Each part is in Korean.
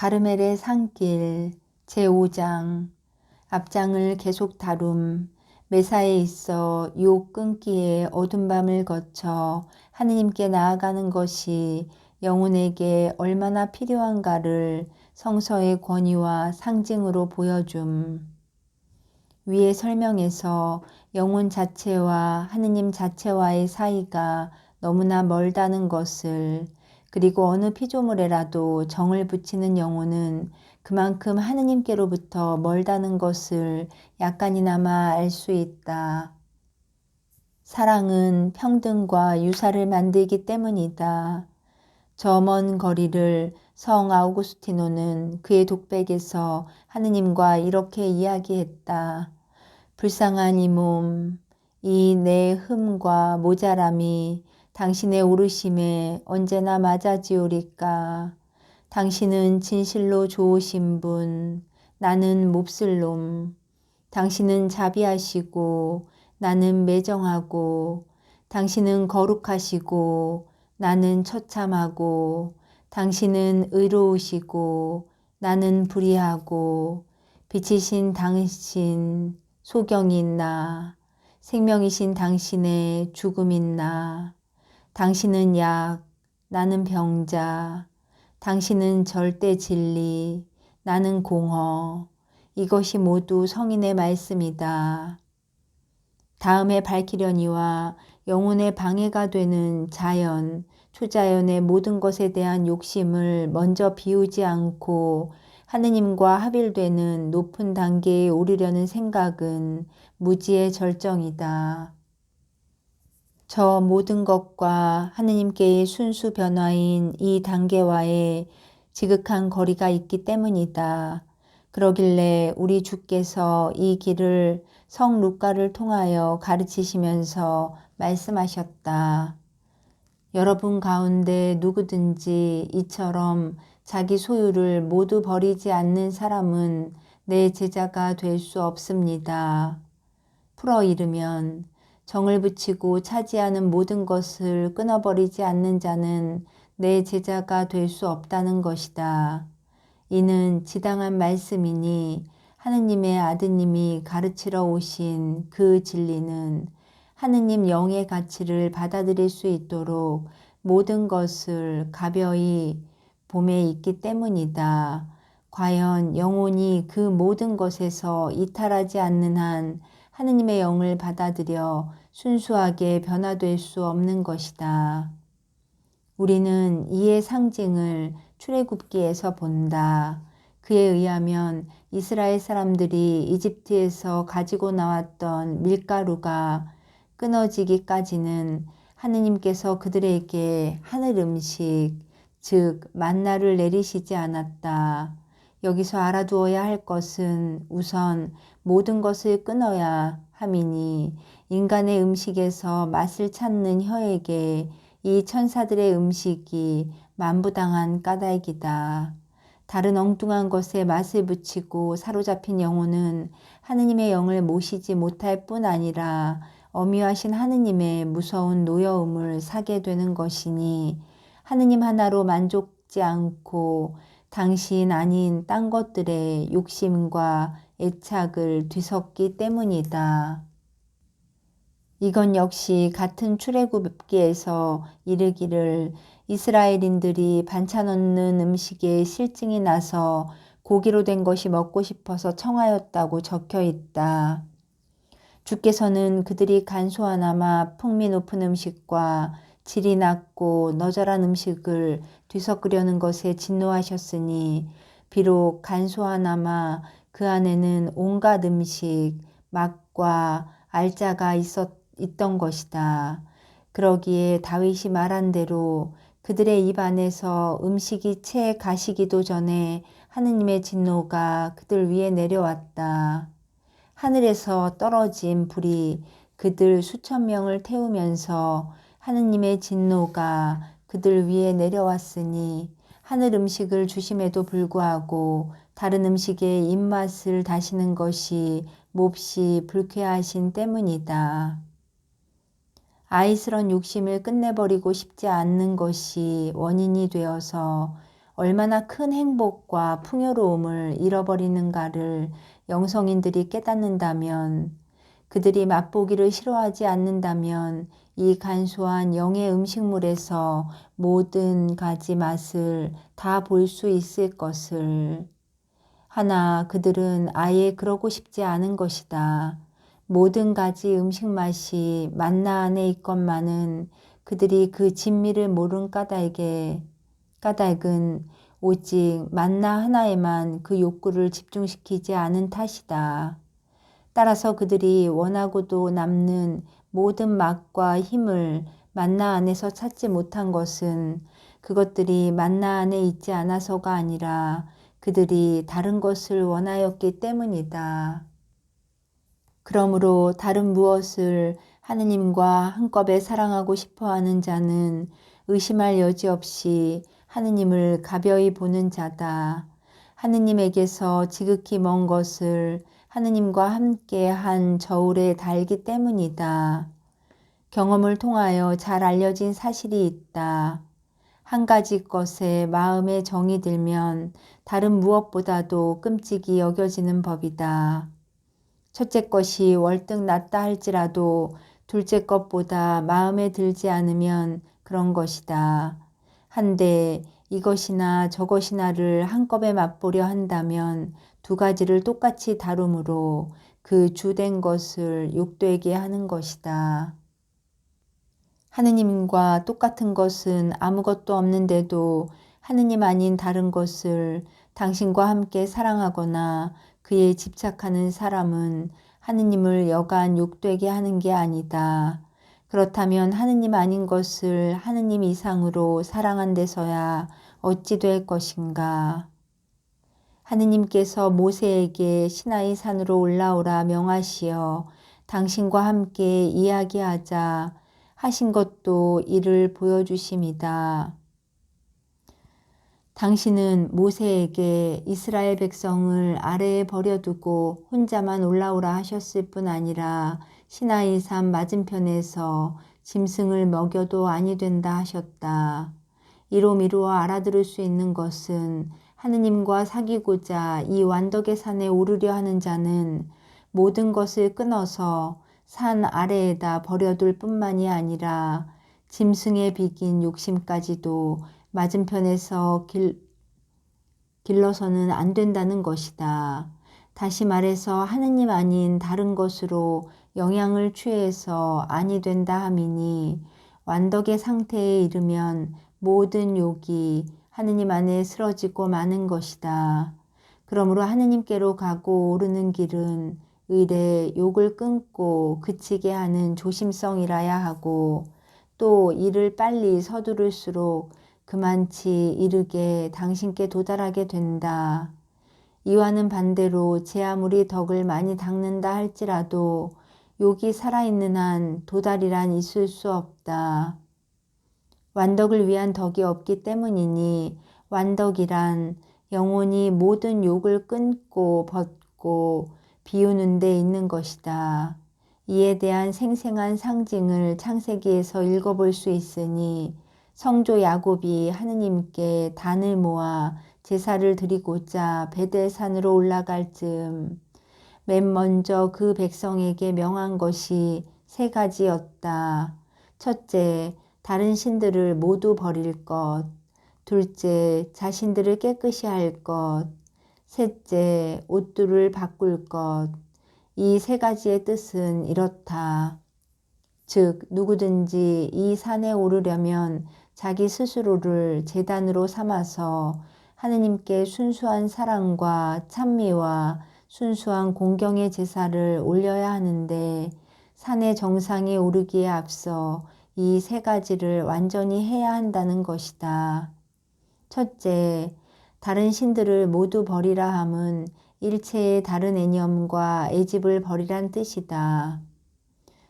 가르멜의 산길 제5장 앞장을 계속 다룸 메사에 있어 유혹 끊기에 어둠 밤을 거쳐 하느님께 나아가는 것이 영혼에게 얼마나 필요한가를 성서의 권위와 상징으로 보여줌. 위의 설명에서 영혼 자체와 하느님 자체와의 사이가 너무나 멀다는 것을 그리고 어느 피조물에라도 정을 붙이는 영혼은 그만큼 하느님께로부터 멀다는 것을 약간이나마 알 수 있다. 사랑은 평등과 유사를 만들기 때문이다. 저 먼 거리를 성 아우구스티노는 그의 독백에서 하느님과 이렇게 이야기했다. 불쌍한 이 몸, 이 내 흠과 모자람이 당신의 오르심에 언제나 맞아지오리까. 당신은 진실로 좋으신 분, 나는 몹쓸 놈. 당신은 자비하시고 나는 매정하고. 당신은 거룩하시고 나는 처참하고. 당신은 의로우시고 나는 불의하고. 빛이신 당신 소경인 나? 생명이신 당신의 죽음인 나 당신은 약, 나는 병자, 당신은 절대 진리, 나는 공허. 이것이 모두 성인의 말씀이다. 다음에 밝히려니와 영혼의 방해가 되는 자연, 초자연의 모든 것에 대한 욕심을 먼저 비우지 않고 하느님과 합일되는 높은 단계에 오르려는 생각은 무지의 절정이다. 저 모든 것과 하느님께의 순수 변화인 이 단계와의 지극한 거리가 있기 때문이다. 그러길래 우리 주께서 이 길을 성 루카를 통하여 가르치시면서 말씀하셨다. 여러분 가운데 누구든지 이처럼 자기 소유를 모두 버리지 않는 사람은 내 제자가 될 수 없습니다. 풀어 이르면 정을 붙이고 차지하는 모든 것을 끊어버리지 않는 자는 내 제자가 될 수 없다는 것이다. 이는 지당한 말씀이니 하느님의 아드님이 가르치러 오신 그 진리는 하느님 영의 가치를 받아들일 수 있도록 모든 것을 가벼이 봄에 있기 때문이다. 과연 영혼이 그 모든 것에서 이탈하지 않는 한 하느님의 영을 받아들여 순수하게 변화될 수 없는 것이다. 우리는 이의 상징을 출애굽기에서 본다. 그에 의하면 이스라엘 사람들이 이집트에서 가지고 나왔던 밀가루가 끊어지기까지는 하느님께서 그들에게 하늘 음식, 즉 만나를 내리시지 않았다. 여기서 알아두어야 할 것은 우선 모든 것을 끊어야 함이니 인간의 음식에서 맛을 찾는 혀에게 이 천사들의 음식이 만부당한 까닭이다. 다른 엉뚱한 것에 맛을 붙이고 사로잡힌 영혼은 하느님의 영을 모시지 못할 뿐 아니라 어미하신 하느님의 무서운 노여움을 사게 되는 것이니 하느님 하나로 만족지 않고 당신 아닌 딴 것들의 욕심과 애착을 뒤섞기 때문이다. 이건 역시 같은 출애굽기에서 이르기를 이스라엘인들이 반찬 없는 음식에 실증이 나서 고기로 된 것이 먹고 싶어서 청하였다고 적혀 있다. 주께서는 그들이 간소하나마 풍미 높은 음식과 질이 낮고 너절한 음식을 뒤섞으려는 것에 진노하셨으니 비록 간소하나마 그 안에는 온갖 음식, 맛과 알짜가 있었, 있던 것이다. 그러기에 다윗이 말한 대로 그들의 입 안에서 음식이 채 가시기도 전에 하느님의 진노가 그들 위에 내려왔다. 하늘에서 떨어진 불이 그들 수천 명을 태우면서 하느님의 진노가 그들 위에 내려왔으니 하늘 음식을 주심에도 불구하고 다른 음식의 입맛을 다시는 것이 몹시 불쾌하신 때문이다. 아이스런 욕심을 끝내버리고 싶지 않는 것이 원인이 되어서 얼마나 큰 행복과 풍요로움을 잃어버리는가를 영성인들이 깨닫는다면 그들이 맛보기를 싫어하지 않는다면 이 간소한 영의 음식물에서 모든 가지 맛을 다 볼 수 있을 것을. 하나 그들은 아예 그러고 싶지 않은 것이다. 모든 가지 음식 맛이 만나 안에 있건만은 그들이 그 진미를 모른 까닭에 까닭은 오직 만나 하나에만 그 욕구를 집중시키지 않은 탓이다. 따라서 그들이 원하고도 남는 모든 맛과 힘을 만나 안에서 찾지 못한 것은 그것들이 만나 안에 있지 않아서가 아니라 그들이 다른 것을 원하였기 때문이다. 그러므로 다른 무엇을 하느님과 한꺼번에 사랑하고 싶어 하는 자는 의심할 여지 없이 하느님을 가벼이 보는 자다. 하느님에게서 지극히 먼 것을 하느님과 함께 한 저울에 달기 때문이다. 경험을 통하여 잘 알려진 사실이 있다. 한 가지 것에 마음에 정이 들면 다른 무엇보다도 끔찍이 여겨지는 법이다. 첫째 것이 월등 낫다 할지라도 둘째 것보다 마음에 들지 않으면 그런 것이다. 한데 이것이나 저것이나를 한꺼번에 맛보려 한다면 두 가지를 똑같이 다루므로 그 주된 것을 욕되게 하는 것이다. 하느님과 똑같은 것은 아무것도 없는데도 하느님 아닌 다른 것을 당신과 함께 사랑하거나 그에 집착하는 사람은 하느님을 여간 욕되게 하는 게 아니다. 그렇다면 하느님 아닌 것을 하느님 이상으로 사랑한 데서야 어찌 될 것인가. 하느님께서 모세에게 시나이 산으로 올라오라 명하시어 당신과 함께 이야기하자 하신 것도 이를 보여주심이다. 당신은 모세에게 이스라엘 백성을 아래에 버려두고 혼자만 올라오라 하셨을 뿐 아니라 시나이 산 맞은편에서 짐승을 먹여도 아니 된다 하셨다. 이로 미루어 알아들을 수 있는 것은 하느님과 사귀고자 이 완덕의 산에 오르려 하는 자는 모든 것을 끊어서 산 아래에다 버려둘 뿐만이 아니라 짐승의 비긴 욕심까지도 맞은편에서 길, 길러서는 안 된다는 것이다. 다시 말해서 하느님 아닌 다른 것으로 영향을 취해서 아니 된다 함이니 완덕의 상태에 이르면 모든 욕이 하느님 안에 쓰러지고 마는 것이다. 그러므로 하느님께로 가고 오르는 길은 의례 욕을 끊고 그치게 하는 조심성이라야 하고 또 이를 빨리 서두를수록 그만치 이르게 당신께 도달하게 된다. 이와는 반대로 제 아무리 덕을 많이 닦는다 할지라도 욕이 살아있는 한 도달이란 있을 수 없다. 완덕을 위한 덕이 없기 때문이니 완덕이란 영혼이 모든 욕을 끊고 벗고 비우는 데 있는 것이다. 이에 대한 생생한 상징을 창세기에서 읽어볼 수 있으니 성조 야곱이 하느님께 단을 모아 제사를 드리고자 베델산으로 올라갈 즈음 맨 먼저 그 백성에게 명한 것이 세 가지였다. 첫째, 다른 신들을 모두 버릴 것. 둘째, 자신들을 깨끗이 할 것. 셋째, 옷들을 바꿀 것. 이 세 가지의 뜻은 이렇다. 즉, 누구든지 이 산에 오르려면 자기 스스로를 재단으로 삼아서 하느님께 순수한 사랑과 찬미와 순수한 공경의 제사를 올려야 하는데 산의 정상에 오르기에 앞서 이 세 가지를 완전히 해야 한다는 것이다. 첫째, 다른 신들을 모두 버리라 함은 일체의 다른 애념과 애집을 버리란 뜻이다.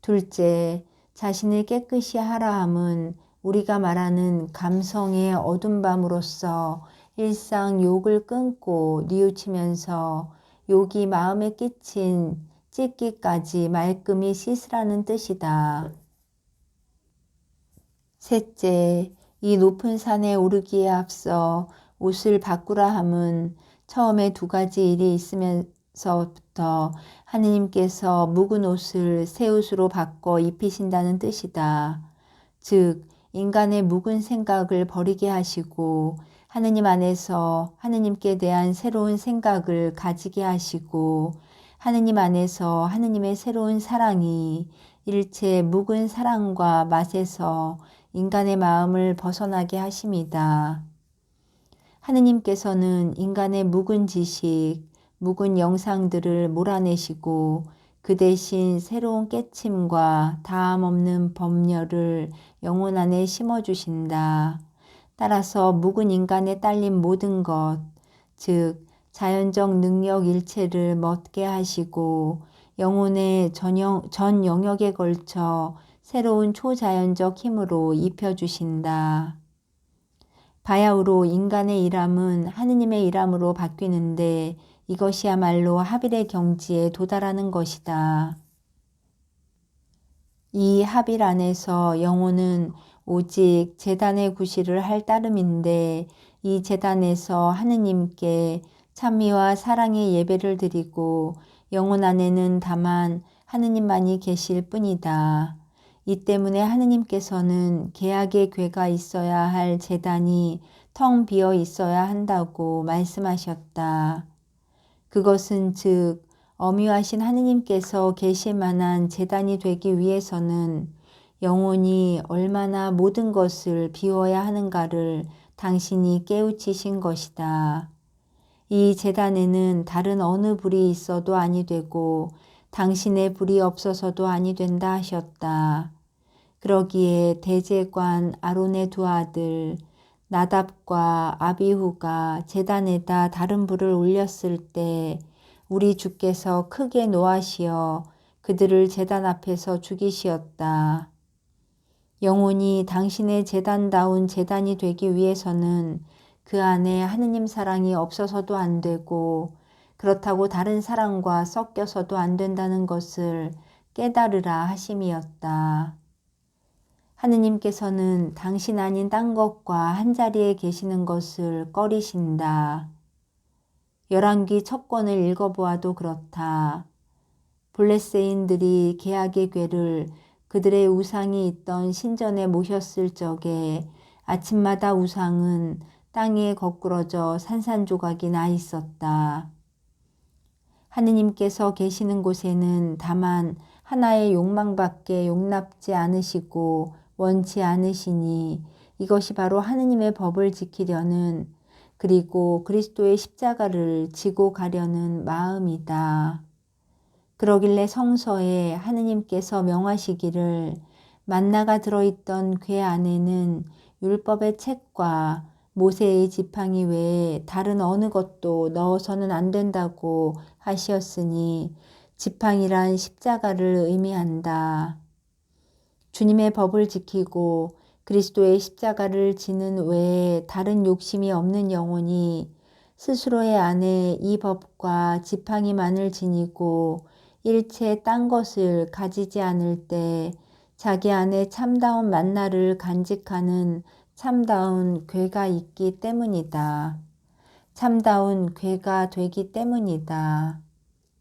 둘째, 자신을 깨끗이 하라 함은 우리가 말하는 감성의 어둠 밤으로서 일상 욕을 끊고 뉘우치면서 욕이 마음에 끼친 찢기까지 말끔히 씻으라는 뜻이다. 셋째, 이 높은 산에 오르기에 앞서 옷을 바꾸라 함은 처음에 두 가지 일이 있으면서부터 하느님께서 묵은 옷을 새 옷으로 바꿔 입히신다는 뜻이다. 즉, 인간의 묵은 생각을 버리게 하시고 하느님 안에서 하느님께 대한 새로운 생각을 가지게 하시고 하느님 안에서 하느님의 새로운 사랑이 일체 묵은 사랑과 맛에서 인간의 마음을 벗어나게 하십니다. 하느님께서는 인간의 묵은 지식, 묵은 영상들을 몰아내시고 그 대신 새로운 깨침과 다함 없는 법렬을 영혼 안에 심어주신다. 따라서 묵은 인간에 딸린 모든 것, 즉 자연적 능력 일체를 멎게 하시고 영혼의 전영, 전 영역에 걸쳐 새로운 초자연적 힘으로 입혀주신다. 바야흐로 인간의 일함은 하느님의 일함으로 바뀌는데 이것이야말로 합일의 경지에 도달하는 것이다. 이 합일 안에서 영혼은 오직 재단의 구실을 할 따름인데 이 재단에서 하느님께 찬미와 사랑의 예배를 드리고 영혼 안에는 다만 하느님만이 계실 뿐이다. 이 때문에 하느님께서는 계약의 괴가 있어야 할 재단이 텅 비어 있어야 한다고 말씀하셨다. 그것은 즉 어미하신 하느님께서 계실 만한 재단이 되기 위해서는 영혼이 얼마나 모든 것을 비워야 하는가를 당신이 깨우치신 것이다. 이 재단에는 다른 어느 불이 있어도 아니 되고 당신의 불이 없어서도 아니 된다 하셨다. 그러기에 대제관 아론의 두 아들 나답과 아비후가 재단에다 다른 불을 올렸을 때 우리 주께서 크게 노하시어 그들을 재단 앞에서 죽이시었다. 영혼이 당신의 재단다운 재단이 되기 위해서는 그 안에 하느님 사랑이 없어서도 안 되고 그렇다고 다른 사랑과 섞여서도 안 된다는 것을 깨달으라 하심이었다. 하느님께서는 당신 아닌 딴 것과 한자리에 계시는 것을 꺼리신다. 열왕기 첫 권을 읽어보아도 그렇다. 블레세인들이 계약의 궤를 그들의 우상이 있던 신전에 모셨을 적에 아침마다 우상은 땅에 거꾸러져 산산조각이 나 있었다. 하느님께서 계시는 곳에는 다만 하나의 욕망밖에 용납지 않으시고 원치 않으시니 이것이 바로 하느님의 법을 지키려는 그리고 그리스도의 십자가를 지고 가려는 마음이다. 그러길래 성서에 하느님께서 명하시기를 만나가 들어있던 궤 안에는 율법의 책과 모세의 지팡이 외에 다른 어느 것도 넣어서는 안 된다고 하시었으니 지팡이란 십자가를 의미한다. 주님의 법을 지키고 그리스도의 십자가를 지는 외에 다른 욕심이 없는 영혼이 스스로의 안에 이 법과 지팡이만을 지니고 일체 딴 것을 가지지 않을 때 자기 안에 참다운 만나를 간직하는 참다운 괴가 있기 때문이다. 참다운 괴가 되기 때문이다.